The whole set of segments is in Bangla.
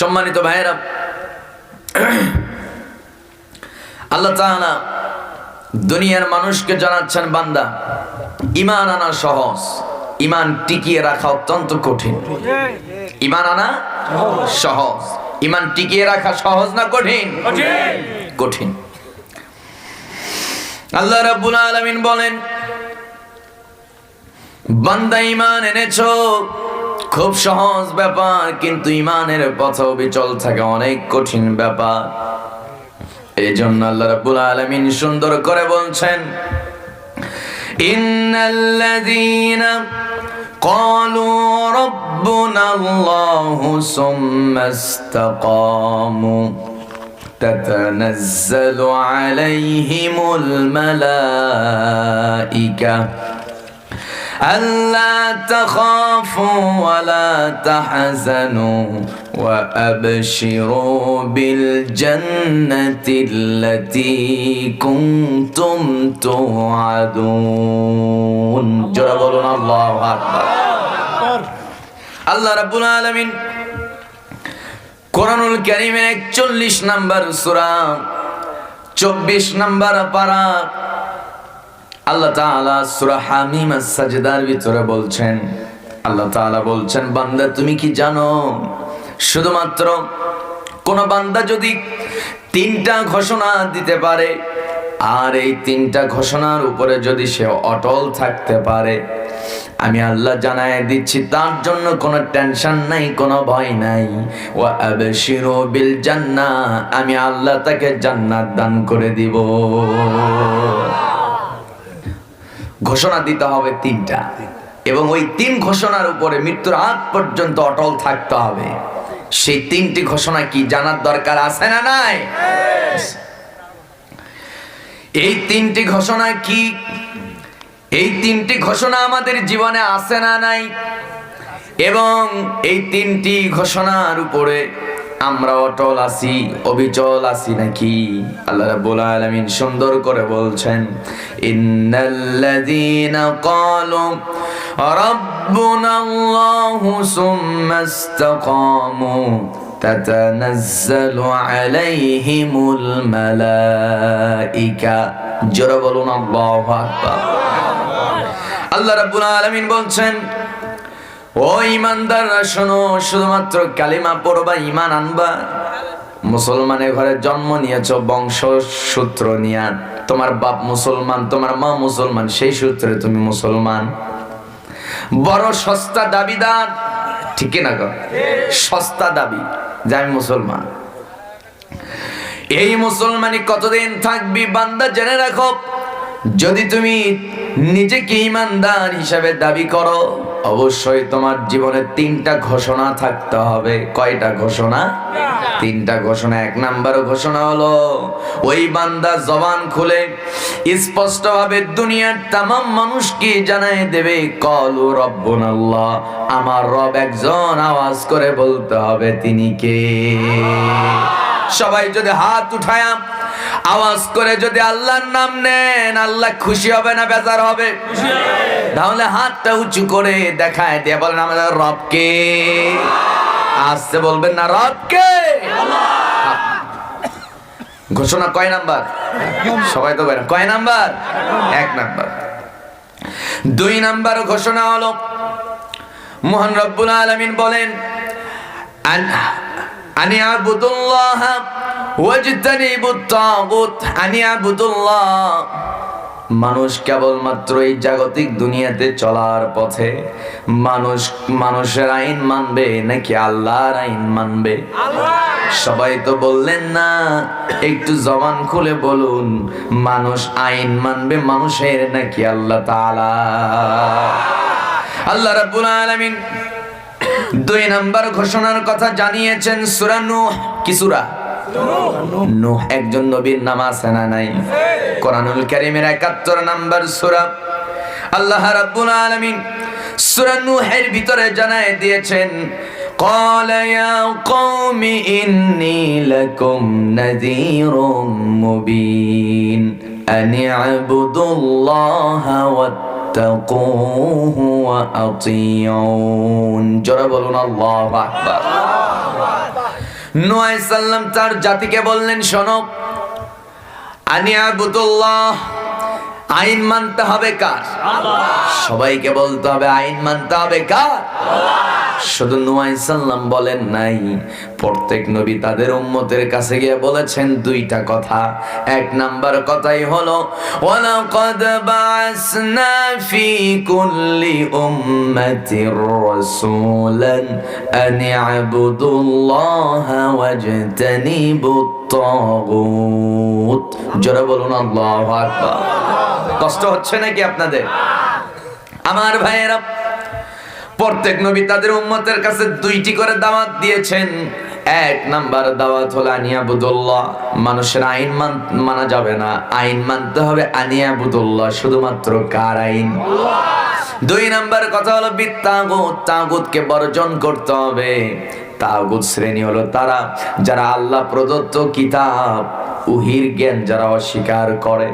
সম্মানিত ভাইয়েরা, আল্লাহ তাআলা দুনিয়ার মানুষকে জানাচ্ছেন, বান্দা ইমান আনা সহজ ইমান টিকিয়ে রাখা অত্যন্ত কঠিন। ইমান আনা সহজ ইমান টিকিয়ে রাখা সহজ না কঠিন? কঠিন। আল্লাহ রাব্বুল আলামিন বলেন, বান্দা ইমান এনেছো খুব সহজ ব্যাপার কিন্তু ইমানের পথেও বিচল থাকে অনেক কঠিন ব্যাপার এই জন্য আল্লাহ রাব্বুল আলামিন সুন্দর করে বলছেন ইন্নাল্লাযীনা قالوا ربنا الله ثم استقاموا تتنزل عليهم الملائكه ألا تخافوا ولا تحزنوا وأبشروا بالجنة التي كنتم توعدون جرى بولون الله أكبر আল্লাহ রাব্বুল আলামিন কোরআনুল কারীমের 41 নাম্বার সূরা 24 নাম্বার পারা আল্লাহ তাআলা সূরা হামিম আস-সাজদার ভিতরে বলছেন, আল্লাহ তাআলা বলছেন, বান্দা, তুমি কি জানো, শুধুমাত্র কোন বান্দা যদি তিনটা ঘোষণা দিতে পারে, আর এই তিনটা ঘোষণার উপরে যদি সে অটল থাকতে পারে, আমি আল্লাহ জানায় দিচ্ছি, তার জন্য কোনো টেনশন নাই, কোনো ভয় নাই। ও আবশিরু বিল জান্নাহ, আমি আল্লাহ তাকে জান্নাত দান করে দিব। ঘোষণা দিতে হবে তিনটা। এবং ওই তিন ঘোষণার উপরে মৃত্যুর আগ পর্যন্ত অটল থাকতে হবে। সেই তিনটি ঘোষণা কি জানার দরকার আছে না নাই? এই তিনটি ঘোষণা কি? এই তিনটি ঘোষণা আমাদের জীবনে আছে না নাই? এবং এই তিনটি ঘোষণার উপরে আমরা অটল আছি অবিচল আছি নাকি আল্লাহ রাব্বুল আলামিন সুন্দর করে বলছেন ইন্নাল্লাযীনা ক্বালু রাব্বুনা আল্লাহু সুম্মা ইসতাকামু تتنزل عليهم الملائكة জোরে বলুন আল্লাহু আকবার আল্লাহ রাব্বুল আলামিন বলছেন ও ইমানদাররা, শোনো, শুধুমাত্র কালিমা পড়বা ইমান আনবা। মুসলমানের ঘরে জন্ম নিয়েছ বংশ সূত্র নিয়া। তোমার বাপ মুসলমান, তোমার মা মুসলমান, সেই সূত্রে তুমি মুসলমান। বড় সস্তা দাবিদার, ঠিক না গো? সস্তা দাবি যে আমি মুসলমান। এই মুসলমানি কতদিন থাকবি বান্দা জেনে রাখো। যদি তুমি নিজেকে ইমানদার হিসাবে দাবি করো অবশ্যই তোমার জীবনে তিনটা ঘোষণা থাকতে হবে। কয়টা ঘোষণা? তিনটা ঘোষণা। এক নাম্বার ঘোষণা হলো ওই বান্দা জবান খুলে স্পষ্ট ভাবে দুনিয়ার তাম মানুষকে জানাই দেবে কলু রব্বুন আল্লাহ আমার রব একজন আওয়াজ করে বলতে হবে তিনি কে? সবাই যদি হাত উঠায় আওয়াজ করে যদি আল্লাহর নাম নেন আল্লাহ খুশি হবে না বেজার হবে? তাহলে হাতটা উঁচু করে দেখায় দিয়ে বলেন আমাদের রবকে আসতে বলবেন না রবকে ঘোষণা কয় নাম্বার? সবাই তো বলেন কয় নাম্বার? এক নাম্বার। দুই নাম্বার ঘোষণা হলো মোহন রব্বুল আলমিন বলেন আনি আবুদুল্লাহ ওয়াজতানিবুত তাগুত। আনি আবুদুল্লাহ। মানুষ কেবলমাত্র এই জাগতিক দুনিয়াতে চলার পথে মানুষ মানুষের আইন মানবে নাকি আল্লাহর আইন মানবে? সবাই তো বললেন না, একটু জবান খুলে বলুন, মানুষ আইন মানবে মানুষের নাকি আল্লাহ তাআলা? আল্লাহ রাব্বুল আলামিন দুই নাম্বার ঘোষণার কথা জানিয়েছেন সূরা নূহ কি সূরা নূহ একজন নবীর নাম আছে না নাই কোরআনুল কারীমের 71 নাম্বার সূরা আল্লাহ রাব্বুল আলামিন সূরা নূহের ভিতরে জানায় দিয়েছেন قال يا قوم إني لكم نذير مبين أن اعبدوا الله واتقوه وأطيعون جرى بلون الله أكبر নোয়াই সাল্লাম তার জাতিকে বললেন শোনো আনিয়া বুতুল্লাহ আইন মানতে হবে কার সবাইকে বলতে হবে আইন মানতে হবে কার শুধু নুয়াই সাল্লাম বলেন নাই, প্রত্যেক নবী তাদের উম্মতের কাছে গিয়ে বলেছেন দুইটা কথা। এক নাম্বার কথাই হলো, ওয়ালাকাদ বাসনা ফি কুল্লি উম্মাতির রাসূলান আন ইবুদুল্লাহা ওয়াজতানিবুত তাগুত। জোরে বলুন, আল্লাহু আকবার। কষ্ট হচ্ছে নাকি আপনাদের? আমার ভাইয়েরা প্রত্যেক নবী তাদের উম্মতের কাছে দুইটি করে দাওয়াত দিয়েছেন। এক নাম্বার দাওয়াত হলো আনিয়াবুদুল্লাহ মানুষের আইন মান- যাবে না। আইন মানতে হবে আনিয়াবুদুল্লাহ শুধুমাত্র কার আইন? দুই নাম্বার কথা হলো বিত্তাগুত তাগুতকে বর্জন করতে হবে। তাগুত শ্রেণি হলো তারা যারা আল্লাহ প্রদত্ত কিতাব, উহির জ্ঞান যারা অস্বীকার করে।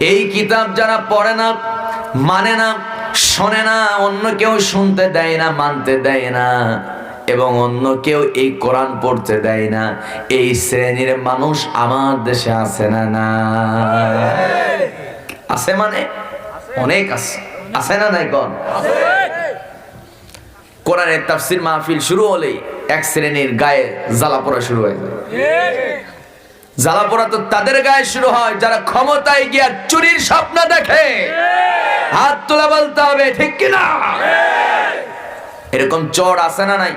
এই কিতাব যারা পড়ে না মানে না শোনে না, অন্য কেউ শুনতে দেয় না, মানতে দেয় না, এবং অন্য কেউ এই কোরআন পড়তে দেয় না। এই শ্রেণির মানুষ আমার দেশে আছে না না? আছে মানে? অনেক আছে। আছে না নাই কোন? কোরআনের তাফসির মাহফিল শুরু হলেই এক শ্রেণির গায়ে জ্বালা পড়া শুরু হয়ে যায়। জ্বালা পড়া তো তাদের গায়ে শুরু হয়, যারা ক্ষমতায় গিয়া চুরির স্বপ্ন দেখে। হাত তোলা বলতে হবে, ঠিক কিনা? এরকম চর আছে না নাই?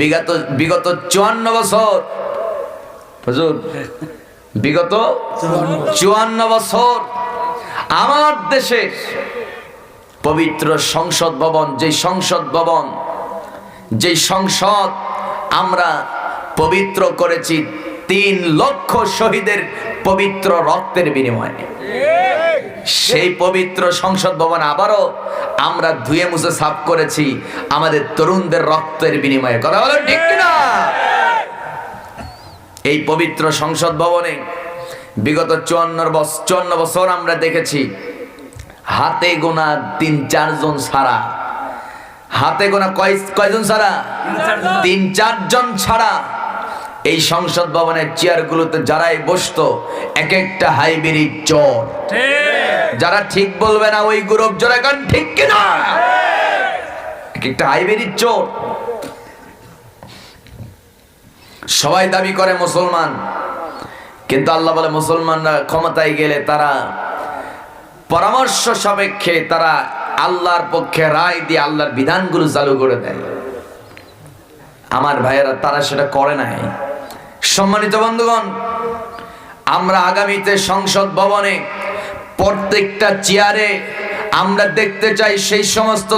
বিগত বিগত চুয়ান্ন বছর। হুজুর, বিগত চুয়ান্ন বছর আমার দেশের পবিত্র সংসদ ভবন যে সংসদ ভবন যে সংসদ আমরা পবিত্র করেছি তিন লক্ষ শহীদের পবিত্র রক্তের বিনিময়ে। সেই পবিত্র সংসদ ভবন আবারও আমরা ধুয়ে মুছে সাফ করেছি আমাদের তরুণদের রক্তের বিনিময়ে। কথা বলো ঠিক কিনা? এই পবিত্র সংসদ ভবনে বিগত চুয়ান্ন বছর চুয়ান্ন বছর আমরা দেখেছি হাতে গোনা তিন চারজন ছাড়া। হাতে গোনা কয় কয়জন ছাড়া? তিন চারজন ছাড়া। এই সংসদ ভবনের চেয়ারগুলোতে যারাই বসতো এক একটা হাইব্রিড চোর। যারা ঠিক বলবে না ওই গ্রুপ জোরে গান ঠিক কিনা এক একটা হাইব্রিড চোর। সবাই দাবি করে মুসলমান। কিন্তু আল্লাহ বলে মুসলমানরা ক্ষমতায় গেলে তারা পরামর্শ সাপেক্ষে তারা আল্লাহর পক্ষে রায় দিয়ে আল্লাহর বিধানগুলো চালু করে দেয়। আমার ভাইয়েরা তারা সেটা করে নাই। সম্মানিত বন্ধুগণ, আমরা আগামীতে সংসদ ভবনে প্রত্যেকটা চেয়ারে আমরা দেখতে চাই সেই সমস্ত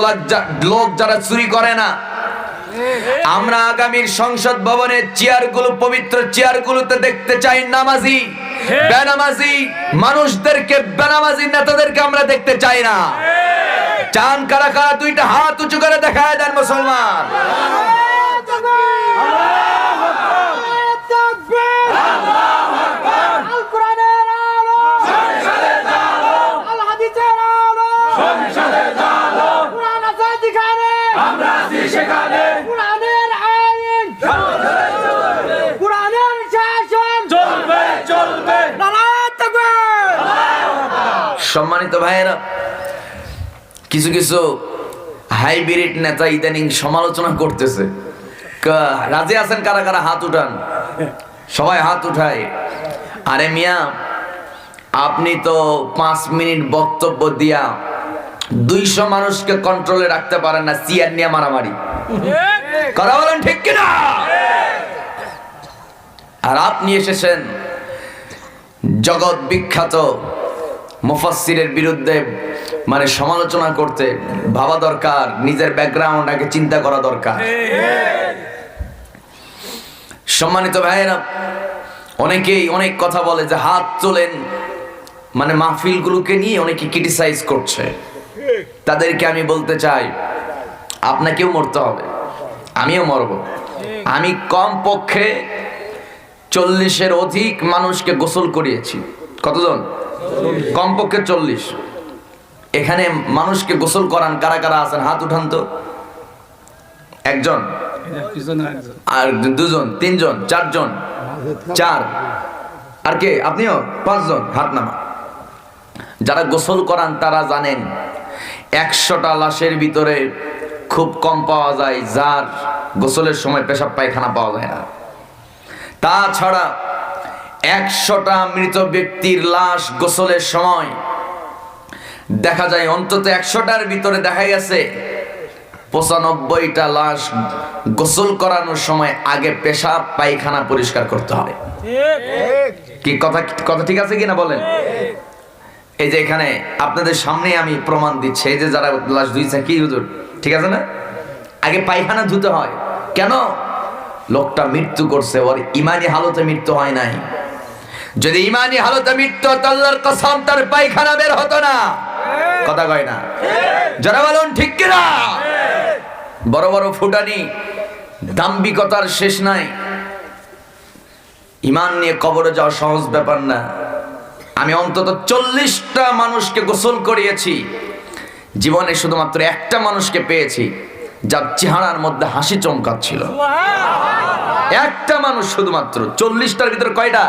লোক যারা চুরি করে না। আমরা আগামীর সংসদ ভবনের চেয়ারগুলো, পবিত্র চেয়ারগুলোতে দেখতে চাই নামাজি, বেনামাজি, মানুষদেরকে বেনামাজি নেতাদেরকে আমরা দেখতে চাই না। চান কারা কারা দুইটা হাত উঁচু করে দেখায় দেন মুসলমান। সম্মানিত ভাইয়েরা কিছু কিছু হাইব্রিড নেতা ইদানিং সমালোচনা করতেছে। কা- রাজি আছেন কারা কারা? হাত উঠান। সবাই হাত উঠায়। আরে মিয়া আপনি তো পাঁচ মিনিট বক্তব্য দিয়া দুইশো মানুষকে কন্ট্রোলে রাখতে পারেন না সিয়ার নিয়ে মারামারি। কথা বলেন ঠিক কিনা? আর আপনি এসেছেন জগৎ বিখ্যাত মুফাসসিরের বিরুদ্ধে মানে সমালোচনা করতে ভাবা দরকার নিজের ব্যাকগ্রাউন্ড আগে চিন্তা করা দরকার। সম্মানিত ভাইয়েরা অনেকেই অনেক কথা বলে যে হাত তোলেন মানে মাহফিলগুলোকে নিয়ে অনেকে ক্রিটিসাইজ করছে। তাদেরকে আমি বলতে চাই, আপনাকেও মরতে হবে, আমিও মরব। আমি কম পক্ষে চল্লিশের অধিক মানুষকে গোসল করিয়েছি। কতজন? কমপক্ষে চল্লিশ। এখানে মানুষকে গোসল করান কারা কারা আছেন? হাত উঠান তো। একজন একজন? আর দুজন? তিনজন? চারজন? চার? আর কে? আপনিও? পাঁচজন? হাত নামা। যারা গোসল করান তারা জানেন একশোটা লাশের ভিতরে খুব কম পাওয়া যায় যার গোসলের সময় পেশাব পায়খানা পাওয়া যায় না। তাছাড়া একশোটা মৃত ব্যক্তির লাশ গোসলের সময় দেখা যায় অন্তত একশোটার ভিতরে দেখা গেছে পঁচানব্বইটা লাশ গোসল করানোর সময় আগে পেশাব পায়খানা পরিষ্কার করতে হবে। কি কথা কথা ঠিক আছে কিনা বলেন? এই যে এখানে আপনাদের সামনে আমি প্রমাণ দিচ্ছি। এই যে যারা লাশ ধুইছে, কি হুজুর? ঠিক আছে না? আগে পায়খানা ধুতে হয়। কেন? লোকটা মৃত্যু করছে, ওর ইমানি হালতে মৃত্যু হয় নাই। যদি ইমানি হালতে মৃত্যু হতো, আল্লাহর কসম, তার পায়খানা বের হতো না। কথা কয় না? যারা বলুন, ঠিক কিনা? বড় বড় ফুটানি দাম্বিকতার শেষ নাই। ইমান নিয়ে কবরে যাওয়া সহজ ব্যাপার না। আমি অন্তত চল্লিশটা মানুষকে গোসল করিয়েছি। জীবনে শুধুমাত্র একটা মানুষকে পেয়েছি, যার চেহারার মধ্যে হাসি চমকাচ্ছিল। একটা মানুষ শুধুমাত্র, চল্লিশটার ভিতরে কয়টা?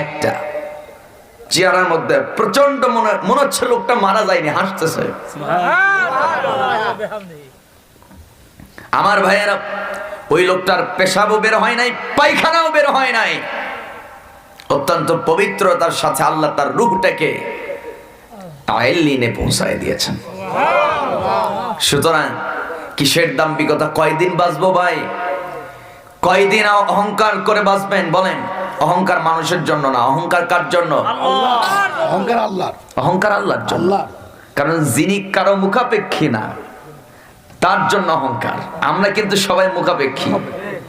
একটা। চেহারার মধ্যে প্রচণ্ড মনে মনে হচ্ছে লোকটা মারা যায়নি, হাসতেছে। আমার ভাইয়েরা, ওই লোকটার পেশাবও বের হয় নাই, পায়খানাও বের হয় নাই। অত্যন্ত পবিত্রতার সাথে আল্লাহ তার রূপটাকে পৌঁছায় দিয়েছেন। সুতরাং কিসের দাম্বিকতা কয়দিন বাঁচবো ভাই? কয়দিন অহংকার করে বাঁচবেন? বলেন অহংকার মানুষের জন্য না অহংকার কার জন্য? অহংকার আল্লাহর। অহংকার আল্লাহর জন্য। আল্লাহ। কারণ যিনি কারও মুখাপেক্ষী না তার জন্য অহংকার। আমরা কিন্তু সবাই মুখাপেক্ষী।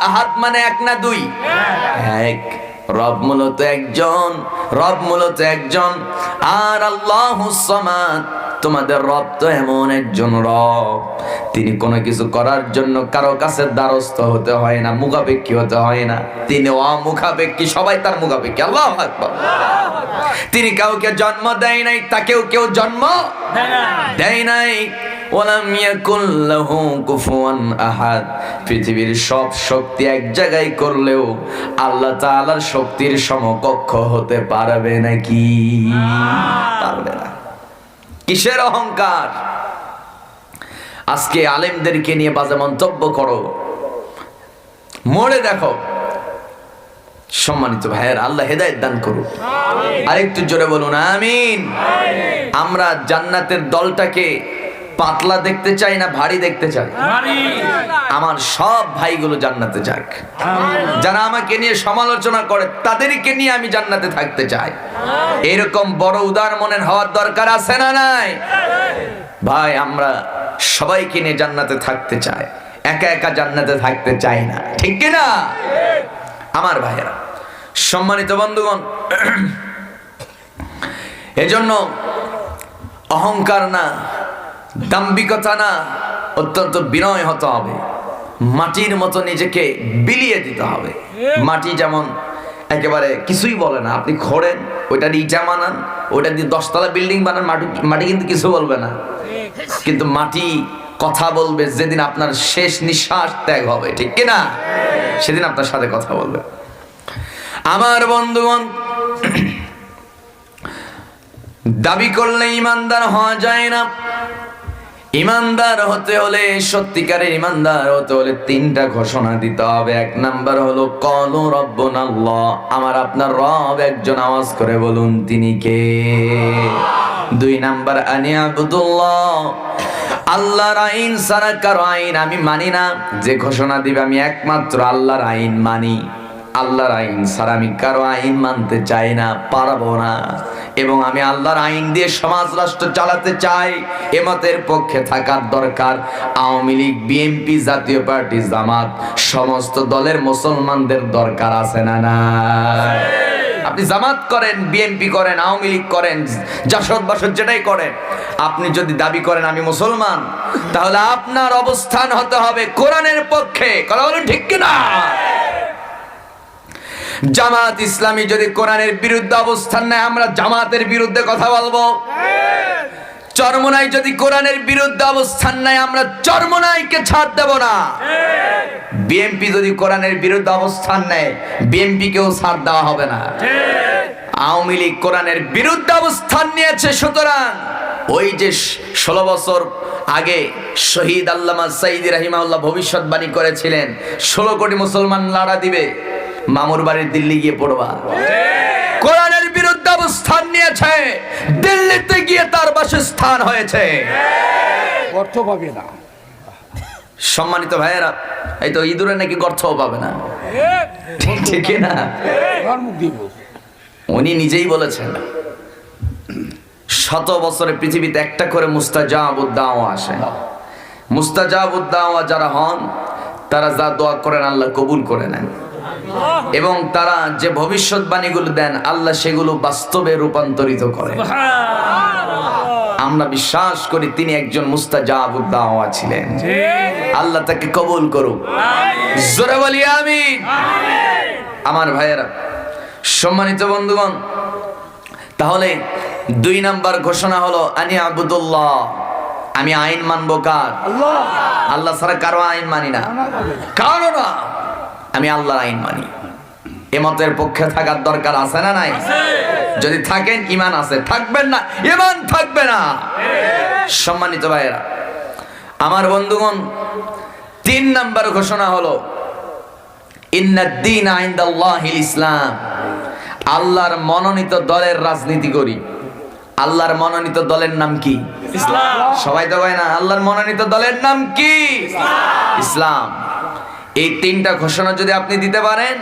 আহাদ মানে এক না দুই? এক। রব মূলত একজন, রব মূলত একজন। আর আল্লাহ সামাদ তোমাদের রব তো এমন একজন রব। তিনি কোনো কিছু করার জন্য কারও কাছে দ্বারস্থ হতে হয় না মুখাপেক্ষী হতে হয় না। তিনি অমুখাপেক্ষী সবাই তার মুখাপেক্ষী। আল্লাহ তিনি কাউকে জন্ম দেয় নাই তাকেও কেউ জন্ম দেয় নাই। কুফুয়ান আহাদ। পৃথিবীর সব শক্তি এক জায়গায় করলেও আল্লাহ তাআলার শক্তির সমকক্ষ হতে পারবে নাকি? পারবে না। কিসের অহংকার? আজকে আলেমদেরকে নিয়ে বাজে মন্তব্য করো। মরে দেখো সম্মানিত ভাইয়ের আল্লাহ হেদায়ত দান করুন আরেকটু জোরে বলুন আমিন। আমরা জান্নাতের দলটাকে পাতলা দেখতে চাই না ভারী দেখতে চাই? আমার সব ভাইগুলো জান্নাতে যাক। যারা আমাকে নিয়ে সমালোচনা করে তাদেরকে নিয়ে আমি জান্নাতে থাকতে চাই। এরকম বড় উদার মনের হওয়ার দরকার আছে না নাই? ভাই আমরা সবাইকে নিয়ে জান্নাতে থাকতে চাই। একা একা জান্নাতে থাকতে চাই না। ঠিক কি না? আমার ভাইয়েরা সম্মানিত বন্ধুগণ এজন্য অহংকার না দাম্বিকতা না অত্যন্ত বিনয় হতে হবে। মাটির মতো নিজেকে বিলিয়ে দিতে হবে। মাটি যেমন একেবারে কিছুই বলে না। আপনি খোঁড়েন, ওইটা দিয়ে ইটা বানান, ওইটা দিয়ে দশতলা বিল্ডিং বানান, মাটি মাটি কিন্তু কিছু বলবে না। কিন্তু মাটি কথা বলবে, যেদিন আপনার শেষ নিঃশ্বাস ত্যাগ হবে, ঠিক কিনা সেদিন আপনার সাথে কথা বলবে। আমার বন্ধুগণ, দাবি করলে ইমানদার হওয়া যায় না। ইমানদার হতে হলে, সত্যিকারের ইমানদার হতে হলে তিনটা ঘোষণা দিতে হবে। এক নাম্বার হলো, কলু রব্বন আল্লাহ আমার আপনার রব একজন আওয়াজ করে বলুন, তিনি কে? দুই নাম্বার, আনি আবুদুল্লাহ। আল্লাহর আইন সারা কারও আইন আমি মানি না। যে ঘোষণা দিবে, আমি একমাত্র আল্লাহর আইন মানি। আল্লাহর আইন স্যার আমি কারও আইন মানতে চাই না, পারব না। এবং আমি আল্লাহর আইন দিয়ে সমাজ রাষ্ট্র চালাতে চাই এমতের পক্ষে থাকার দরকার। আওয়ামী লীগ, বিএনপি জাতীয় পার্টি, জামাত, সমস্ত দলের মুসলমানদের দরকার আছে না না আপনি জামাত করেন, বিএনপি করেন, আওয়ামী লীগ করেন, জাসদ বাসদ যেটাই করেন, আপনি যদি দাবি করেন আমি মুসলমান, তাহলে আপনার অবস্থান হতে হবে কোরআনের পক্ষে। কথা বলুন ঠিক কিনা? জামাত ইসলামী যদি কোরআনের বিরুদ্ধে অবস্থান নেয়, আমরা জামাতের বিরুদ্ধে কথা বলব। চরমনাই যদি কোরআনের বিরুদ্ধে অবস্থান নেয়, আমরা চরমনাইকে ছাড় দেব না। বিএনপি যদি কোরআনের বিরুদ্ধে অবস্থান নেয় বিএনপি কেও ছাড় দেওয়া হবে না। আওয়ামী লীগ কোরআনের বিরুদ্ধে অবস্থান নিয়েছে, সুতরাং ওই যে ষোলো বছর আগে শহীদ আল্লামা সাইদি রাহিমাউল্লাহ ভবিষ্যৎবাণী করেছিলেন, ষোলো কোটি মুসলমান লড়া দিবে। মামুর বাড়ির দিল্লি গিয়ে পড়বা। কোরআনের বিরুদ্ধে অবস্থান নিয়েছে দিল্লিতে গিয়ে তার বাসস্থান হয়েছে। অর্থ পাবে না। সম্মানিত ভাইয়েরা এই তো ইঁদুরে নাকি গর্থও পাবে না। ঠিক না? উনি নিজেই বলেছেন শত বছরে পৃথিবীতে একটা করে মুস্তাজাবুদ্দাওয়া আসে। মুস্তাজাবুদ্দাওয়া যারা হন তারা যা দোয়া করেন আল্লাহ কবুল করে নেন। এবং তারা যে ভবিষ্যৎবাণীগুলো দেন আল্লাহ সেগুলো বাস্তবে রূপান্তরিত করে। আমরা বিশ্বাস করি তিনি একজন মুস্তাজাবুদ্দাওয়া ছিলেন। আল্লাহ তাকে কবুল করুক। জোরে বলি আমিন। আমার ভাইয়েরা সম্মানিত বন্ধুগণ তাহলে দুই নাম্বার ঘোষণা হলো আনি আবুদুল্লাহ আমি আইন মানবো কার? আল্লাহ। আল্লাহ ছাড়া কারও আইন মানি না। কারও না। আমি আল্লাহর আইন মানি। এমতের পক্ষে থাকার দরকার আছে না নাই? যদি থাকেন ইমান আছে। থাকবেন না ইমান থাকবে না। সম্মানিত ভাইয়েরা আমার বন্ধুগণ তিন নাম্বার ঘোষণা হলো ইন্নাদ্দিন আইন্দাল্লাহিল ইসলাম। আল্লাহর মনোনীত দলের রাজনীতি করি। আল্লাহর মনোনীত দলের নাম কি? সবাই তো কয় না আল্লাহর মনোনীত দলের নাম কি? ইসলাম। এই তিনটা ঘোষণা যদি আপনি দিতে পারেন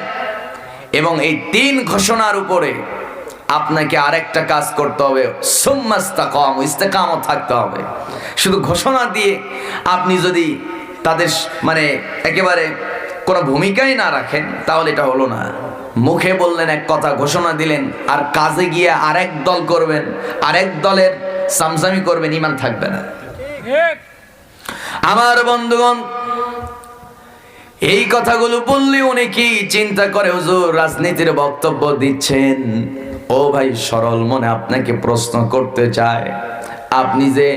এবং এই তিন ঘোষণার উপরে আপনাকে আরেকটা কাজ করতে হবে। সুম্মাস্তাকাম ইস্তেকামও থাকতে হবে। শুধু ঘোষণা দিয়ে আপনি যদি তাদের মানে একেবারে কোনো ভূমিকাই না রাখেন তাহলে এটা হলো না। মুখে বললেন এক কথা ঘোষণা দিলেন আর কাজে গিয়ে আরেক দল করবেন আরেক দলের সামসামি করবেন ইমান থাকবে না। আমার বন্ধুগণ এই কথাগুলো বললে উনি কি চিন্তা করে হুজুর, রাজনীতির বক্তব্য দিচ্ছেন? ও ভাই, সরল মনে আপনাকে প্রশ্ন করতে চায়। আপনি যে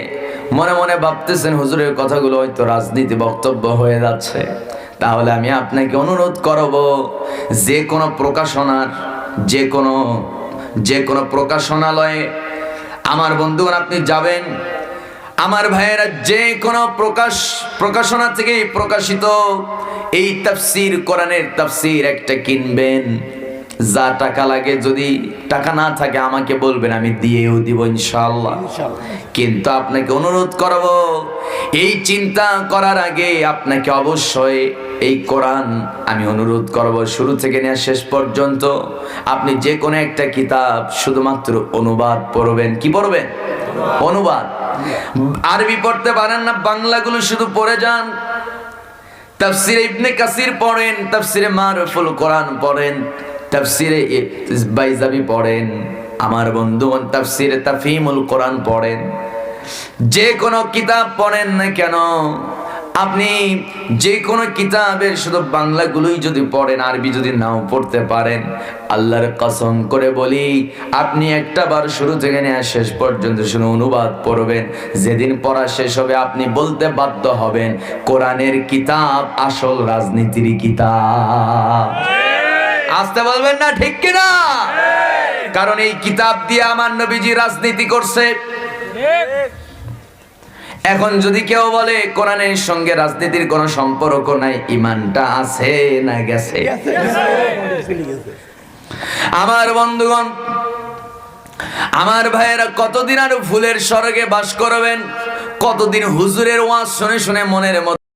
মনে মনে ভাবতেছেন হুজুরের কথাগুলো হয়তো রাজনীতি বক্তব্য হয়ে যাচ্ছে, তাহলে আমি আপনাকে অনুরোধ করব, যে কোনো প্রকাশনার, যে কোনো যে কোনো প্রকাশনালয়ে আমার বন্ধুগণ, আপনি যাবেন আমার ভাইয়েরা যে কোনো প্রকাশ প্রকাশনা থেকে প্রকাশিত এই তাফসির কোরআনের তাফসির একটা কিনবেন। যা টাকা লাগে যদি টাকা না থাকে আমাকে বলবেন আমি দিয়েও দিব ইনশাআল্লাহ। ইনশাআল্লাহ। কিন্তু আপনাকে অনুরোধ করব এই চিন্তা করার আগে আপনাকে অবশ্যই এই কোরআন আমি অনুরোধ করব। শুরু থেকে নিয়ে শেষ পর্যন্ত আপনি যে কোনো একটা কিতাব শুধুমাত্র অনুবাদ পড়বেন। কি পড়বেন? অনুবাদ। আরবি পড়তে পারেন না, বাংলাগুলো শুধু পড়ে যান। তাফসিরে ইবনে কাসির পড়েন, তাফসিরে মারুফুল কোরআন পড়েন, তাফসিরে বাইজাবি পড়েন, আমার বন্ধুগণ তাফসিরে তাফহিমুল কোরআন পড়েন। যে কোনো কিতাব পড়েন না কেন আপনি যে কোনো কিতাবের শুধু বাংলাগুলোই যদি পড়েন, আরবি যদি নাও পড়তে পারেন, আল্লাহর কসম করে বলি, আপনি একটা বার শুরু থেকে নিয়ে শেষ পর্যন্ত শুধু অনুবাদ পড়বেন। যেদিন পড়া শেষ হবে, আপনি বলতে বাধ্য হবেন, কোরআনের কিতাব আসল রাজনীতির কিতাব। আসতে বলবেন না ঠিক কিনা? কারণ এই কিতাব দিয়ে আমার নবীজি রাজনীতি করছে। এখন যদি কেউ বলে কোরআনের সঙ্গে রাজনীতির কোনো সম্পর্ক নাই ইমানটা আছে না গেছে। আমার বন্ধুগণ আমার ভাইয়েরা কতদিন আর ফুলের স্বর্গে বাস করবেন কতদিন হুজুরের ওয়াজ শুনে শুনে মনের মধ্যে